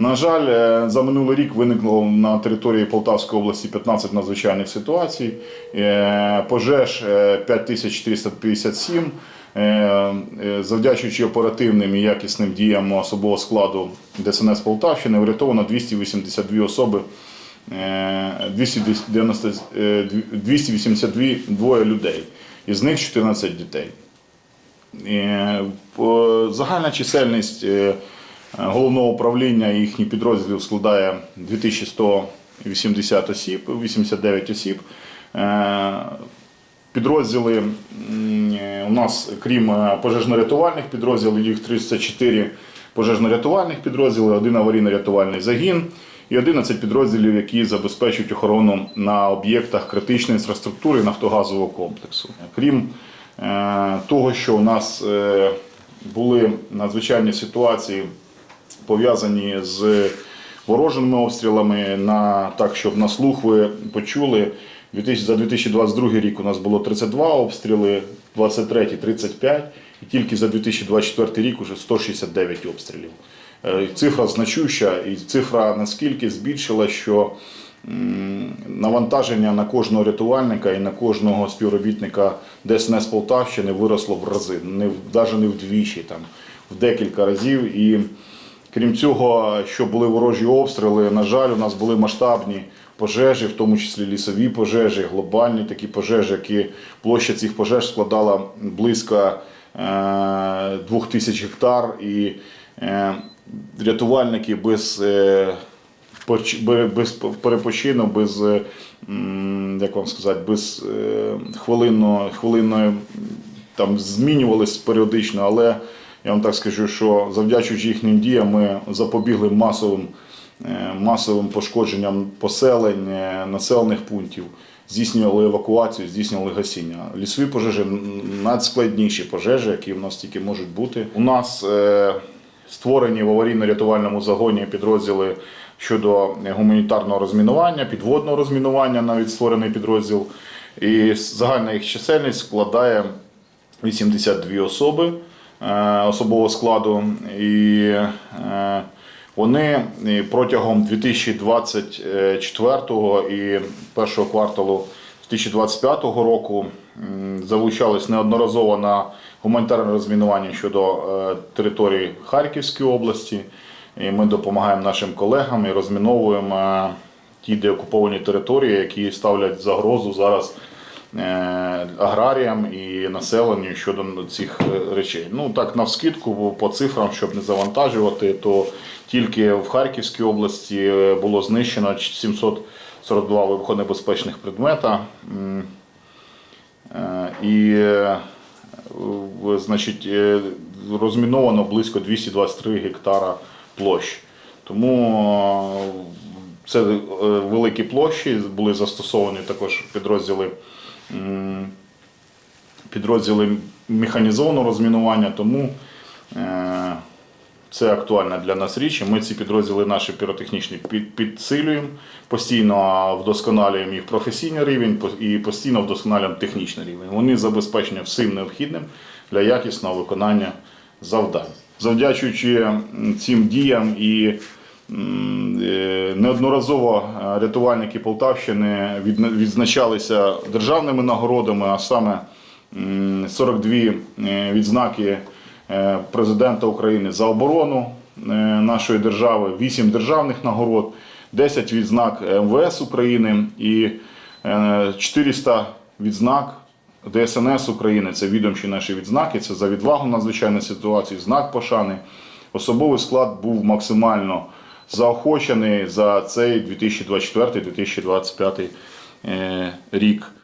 На жаль, е, за минулий рік виникло на території Полтавської області 15 надзвичайних ситуацій, е, пожеж е, 5457. Е, Завдячуючи оперативним і якісним діям особового складу ДСНС Полтавщини, врятовано 282 особи, е, 290, е, 282 двоє людей, із них 14 дітей. Загальна чисельність головного управління їхніх підрозділів складає 2180 осіб, 89 осіб. Е, Підрозділи е, у нас, крім е, пожежно-рятувальних підрозділів, їх 34 пожежно-рятувальних підрозділи, один аварійно-рятувальний загін і 11 підрозділів, які забезпечують охорону на об'єктах критичної інфраструктури нафтогазового комплексу. Крім е, того, що у нас е, були надзвичайні ситуації, пов'язані з ворожими обстрілами, на так, щоб на слух ви почули. За 2022 рік у нас було 32 обстріли, 23 35, і тільки за 2024 рік уже 169 обстрілів. Е, Цифра значуща, і цифра наскільки збільшила, що навантаження на кожного рятувальника і на кожного співробітника ДСНС Полтавщини виросло в рази, не навіть не вдвічі, там, в декілька разів. І крім цього, що були ворожі обстріли, на жаль, у нас були масштабні пожежі, в тому числі лісові пожежі, глобальні такі пожежі, які площа цих пожеж складала близько е, 2000 гектар. І е, рятувальники без е, без перепочину, без як вам сказати, без е, хвилинно, там змінювались періодично, але я вам так скажу, що завдячуючи їхнім діям ми запобігли масовим, е, масовим пошкодженням поселень, е, населених пунктів, здійснювали евакуацію, здійснювали гасіння. Лісові пожежі надскладніші пожежі, які в нас тільки можуть бути. У нас е, створені в аварійно-рятувальному загоні підрозділи щодо гуманітарного розмінування, підводного розмінування, навіть створений підрозділ. І загальна їх чисельність складає 82 особи особового складу. І е, вони протягом 2024 і першого кварталу 2025 року залучались неодноразово на гуманітарне розмінування щодо е, території Харківської області. І ми допомагаємо нашим колегам і розміновуємо е, ті деокуповані території, які ставлять загрозу зараз е, аграріям і населенню щодо цих е, речей. Ну так навскидку по цифрам, щоб не завантажувати, то тільки в Харківській області е, було знищено 742 вибухонебезпечних предмета. Е, І е, значить, е, розміновано близько 223 гектара площ. Тому е, це е, великі площі, були застосовані також підрозділи, підрозділи механізованого розмінування, тому е, це актуальна для нас річ. Ми ці підрозділи наші піротехнічні під- підсилюємо, постійно вдосконалюємо їх професійний рівень і постійно вдосконалюємо технічний рівень. Вони забезпечені всім необхідним для якісного виконання завдань. Завдячуючи цим діям і неодноразово е, рятувальники Полтавщини відзначалися державними нагородами, а саме 42 е, відзнаки е, президента України за оборону е, нашої держави, 8 державних нагород, 10 відзнак МВС України і е, 400 відзнак ДСНС України. Це відомчі наші відзнаки. Це за відвагу в надзвичайній ситуації, знак пошани. Особовий склад був максимально заохочений за цей 2024-2025 е, рік.